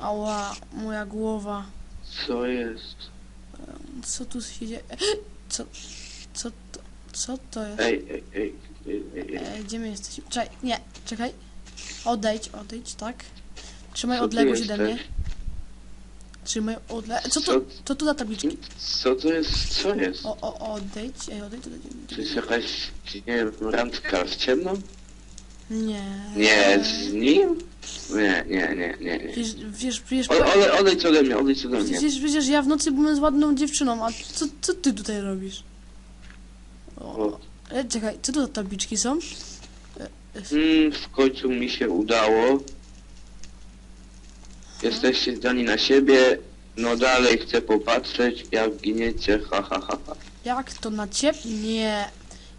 Ała, moja głowa. Co jest? Co tu się dzieje? Co, co to, co to jest? Ej, ej, ej, ej, ej, ej. E, gdzie my jesteśmy? Czekaj, nie, czekaj. Odejdź, odejdź, tak. Trzymaj Co odległość ode mnie. Trzymaj odległość. Co to, Co- tu za tabliczki? Co to jest? Co jest? O, o, odejdź, ej, odejdź, odejdź. To jest jakaś, nie wiem, randka z ciemną? Nie. Nie, z nim? Nie, nie, nie, nie, nie. Wiesz, wiesz, wiesz, O, ole, odejdź ode mnie, odejdź ode mnie. Przecież, przecież ja w nocy byłem z ładną dziewczyną, a co, co ty tutaj robisz? O, O. e, czekaj, co to za tabliczki są? Mm, w końcu mi się udało. Jesteście zdani na siebie. No dalej chcę popatrzeć, jak giniecie, ha ha ha ha. Jak to na ciebie? Nie.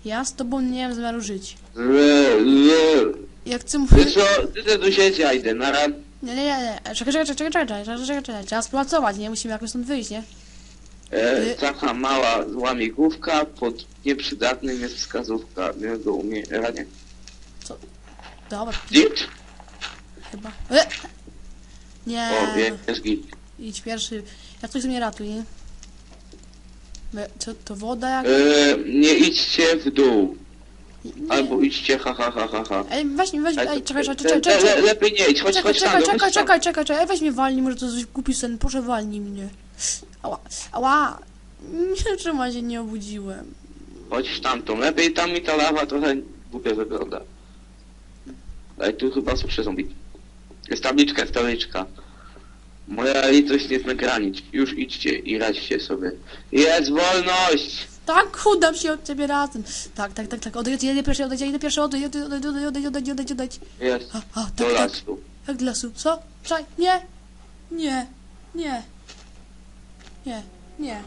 Ja z tobą nie mam zamiaru żyć. Le, le. Ja chcę... Ty co, ty te tu siedź, ja idę, nara. Nie, nie, nie, nie. Czekaj, czekaj, czekaj, czekaj, czekaj, czekaj, czekaj, czekaj. Trzeba spróbować, nie? Musimy jakoś stąd wyjść, nie? E, taka mała łamigłówka, pod nieprzydatnym jest wskazówka miłego umierania. Dobra, Git? chyba. E! Nie. O, jest git. Idź pierwszy. Ja coś mnie ratuj, nie? E, Co, to woda jak... E, nie idźcie w dół. Albo idźcie ha ha ha ha ha. Ej, weź mnie, weź Ale Ej, czekaj, czekaj, czekaj, czekaj, czekaj. Lepiej nie idź, chodź, Czekaj, chodź czekaj, tam, czekaj, chodź tam. czekaj, czekaj, czekaj, weź mnie walnij, może to coś głupi sen, proszę walnij mnie. Ała, ała, nie, czemu się nie obudziłem? Chodź w tamtą, lepiej tam mi ta lawa trochę głupio wygląda. Ale tu chyba słyszę zombie. Jest tabliczka, jest tabliczka. Moja litość nie zna granic. Już idźcie i radźcie sobie. Jest wolność! Tak, udam się od ciebie razem. Tak, tak, tak, tak. Odejdź, jedę pierwszy, odejdź, jedę pierwszy, odejdź, odejdź, odejdź, odejdź, odejdź, odejdź, odejdź. Jest. A, a, tak, do tak. lasu. Jak do lasu. Co? Czaj, nie. Nie. Nie. Nie. Nie.